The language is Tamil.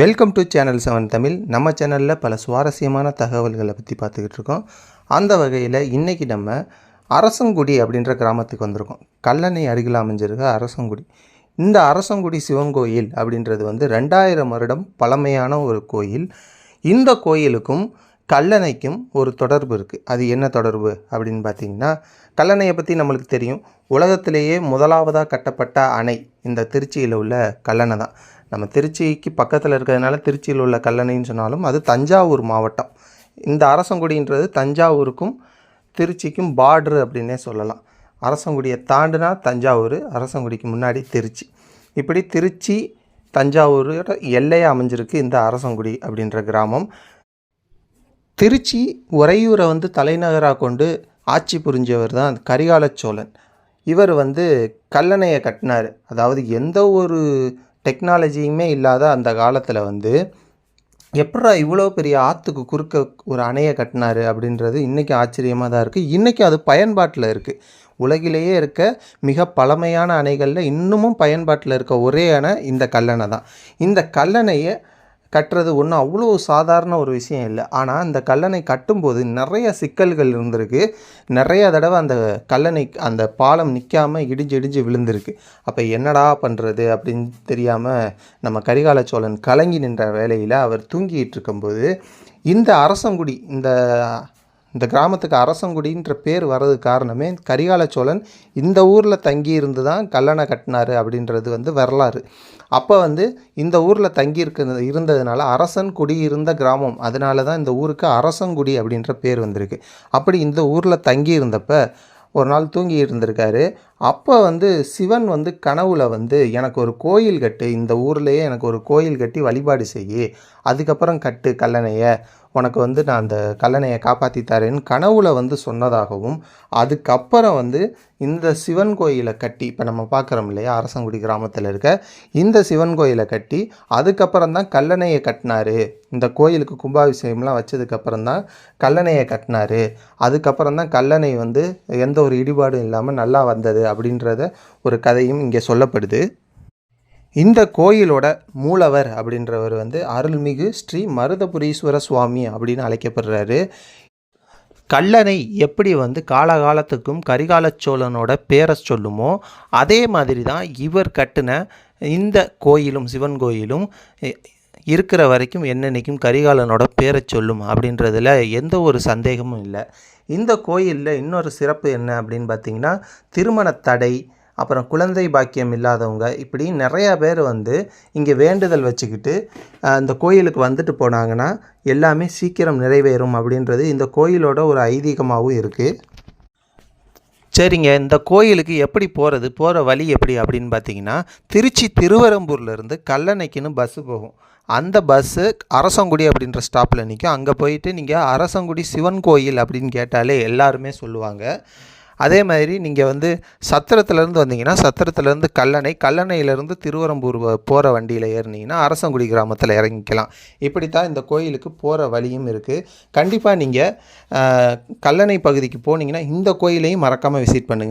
Welcome to channel seven Tamil நம்ம சேனலில் பல சுவாரஸ்யமான தகவல்களை பற்றி பார்த்துக்கிட்டு இருக்கோம். அந்த வகையில் இன்றைக்கி நம்ம அரசங்குடி அப்படின்ற கிராமத்துக்கு வந்திருக்கோம். கல்லணை அருகில் அமைஞ்சிருக்க அரசங்குடி. இந்த அரசங்குடி சிவன் கோயில் அப்படின்றது வந்து ரெண்டாயிரம் வருடம் பழமையான ஒரு கோயில். இந்த கோயிலுக்கும் கல்லணைக்கும் ஒரு தொடர்பு இருக்குது அது என்ன தொடர்பு அப்படின்னு பார்த்தீங்கன்னா கல்லணையை பற்றி நம்மளுக்கு தெரியும். உலகத்திலேயே முதலாவதாக கட்டப்பட்ட அணை இந்த திருச்சியில் உள்ள கல்லணை தான். நம்ம திருச்சிக்கு பக்கத்தில் இருக்கிறதுனால திருச்சியில் உள்ள கல்லணைன்னு சொன்னாலும் அது தஞ்சாவூர் மாவட்டம். இந்த அரசங்குடின்றது தஞ்சாவூருக்கும் திருச்சிக்கும் பார்டரு அப்படின்னே சொல்லலாம். அரசங்குடியை தாண்டுனா தஞ்சாவூர் அரசங்குடிக்கு முன்னாடி திருச்சி. இப்படி திருச்சி தஞ்சாவூரோட எல்லையாக அமைஞ்சிருக்கு இந்த அரசங்குடி அப்படின்ற கிராமம். திருச்சி உறையூரை வந்து தலைநகராக கொண்டு ஆட்சி புரிஞ்சவர் தான் கரிகால சோழன் இவர் வந்து கல்லணையை கட்டினார். அதாவது எந்த ஒரு டெக்னாலஜியுமே இல்லாத அந்த காலத்தில் வந்து எப்படா இவ்வளோ பெரிய ஆற்றுக்கு குறுக்க ஒரு அணையை கட்டினார் அப்படின்றது இன்றைக்கி ஆச்சரியமாக தான் இருக்குது இன்றைக்கி அது பயன்பாட்டில் இருக்குது உலகிலேயே இருக்க மிக பழமையான அணைகளில் இன்னமும் பயன்பாட்டில் இருக்க ஒரே அணை இந்த கல்லணை தான். இந்த கல்லணையை கட்டுறது ஒன்றும் அவ்வளோ சாதாரண ஒரு விஷயம் இல்லை. ஆனால் அந்த கல்லணை கட்டும்போது நிறைய சிக்கல்கள் இருந்திருக்கு. நிறைய தடவை அந்த கல்லணை அந்த பாலம் நிற்காமல் இடிஞ்சு இடிஞ்சு விழுந்திருக்கு. அப்போ என்னடா பண்ணுறது அப்படின்னு தெரியாமல் நம்ம கரிகால சோழன் கலங்கி நின்ற வேலையில் அவர் தூங்கிட்டு இருக்கும்போது இந்த அரசங்குடி இந்த இந்த கிராமத்துக்கு அரசங்குடின்ற பேர் வர்றதுக்கு காரணமே கரிகால சோழன் இந்த ஊரில் தங்கி இருந்து தான் கல்லணை கட்டினார் அப்படின்றது வந்து வரலாறு. அப்போ வந்து இந்த ஊரில் தங்கி இருந்ததுனால அரசன் குடி இருந்த கிராமம் அதனால தான் இந்த ஊருக்கு அரசங்குடி அப்படின்ற பேர் வந்திருக்கு. அப்படி இந்த ஊரில் தங்கி இருந்தப்போ ஒரு நாள் தூங்கி இருந்திருக்காரு. அப்போ வந்து சிவன் வந்து கனவுல வந்து எனக்கு ஒரு கோயில் கட்டு இந்த ஊர்லேயே எனக்கு ஒரு கோயில் கட்டி வழிபாடு செய்யி அதுக்கப்புறம் கட்டு கல்லணையை உனக்கு வந்து நான் அந்த கல்லணையை காப்பாற்றி தரேன்னு கனவுல வந்து சொன்னதாகவும் அதுக்கப்புறம் வந்து இந்த சிவன் கோயிலை கட்டி இப்போ நம்ம பார்க்குறோம் இல்லையா அரசங்குடி கிராமத்தில் இருக்க இந்த சிவன் கோயிலை கட்டி அதுக்கப்புறம் தான் கல்லணையை கட்டினாரு. இந்த கோயிலுக்கு கும்பாபிஷேகம்லாம் வச்சதுக்கப்புறம் தான் கல்லணையை கட்டினாரு. அதுக்கப்புறம் தான் கல்லணை வந்து எந்த ஒரு இடிபாடும் இல்லாமல் நல்லா வந்தது அப்படின்றத ஒரு கதையும் இங்கே சொல்லப்படுது. இந்த கோயிலோட மூலவர் அப்படின்றவர் வந்து அருள்மிகு ஸ்ரீ மருதபுரீஸ்வர சுவாமி அப்படின்னு அழைக்கப்படுறாரு. கல்லணை எப்படி வந்து காலகாலத்துக்கும் கரிகாலச்சோழனோட பேரை சொல்லுமோ அதே மாதிரி தான் இவர் கட்டின இந்த கோயிலும் சிவன் கோயிலும் இருக்கிற வரைக்கும் என்னென்னைக்கும் கரிகாலனோட பேரை சொல்லும் அப்படின்றதுல எந்த ஒரு சந்தேகமும் இல்லை. இந்த கோயிலில் இன்னொரு சிறப்பு என்ன அப்படின்னு பார்த்தீங்கன்னா திருமண தடை அப்புறம் குழந்தை பாக்கியம் இல்லாதவங்க இப்படி நிறையா பேர் வந்து இங்கே வேண்டுதல் வச்சுக்கிட்டு அந்த இந்த கோயிலுக்கு வந்துட்டு போனாங்கன்னா எல்லாமே சீக்கிரம் நிறைவேறும் அப்படின்றது இந்த கோயிலோட ஒரு ஐதீகமாகவும் இருக்குது சரிங்க இந்த கோயிலுக்கு எப்படி போகிறது போகிற வழி எப்படி அப்படின்னு பார்த்தீங்கன்னா திருச்சி திருவரம்பூர்லேருந்து கல்லணைக்குன்னு பஸ்ஸு போகும். அந்த பஸ்ஸு அரசங்குடி அப்படின்ற ஸ்டாப்பில் நிற்கும் அங்கே போயிட்டு நீங்கள் அரசங்குடி சிவன் கோயில் அப்படின்னு கேட்டாலே எல்லாருமே சொல்லுவாங்க. அதே மாதிரி நீங்கள் வந்து சத்திரத்துலேருந்து வந்தீங்கன்னா சத்திரத்துலேருந்து கல்லணை கல்லணையிலேருந்து திருவரம்பூர் போகிற வண்டியில் ஏறினீங்கன்னா அரசங்குடி கிராமத்தில் இறங்கிக்கலாம். இப்படி தான் இந்த கோயிலுக்கு போகிற வழியும் இருக்குது கண்டிப்பாக நீங்கள் கல்லணை பகுதிக்கு போனீங்கன்னா இந்த கோயிலையும் மறக்காமல் விசிட் பண்ணுங்கள்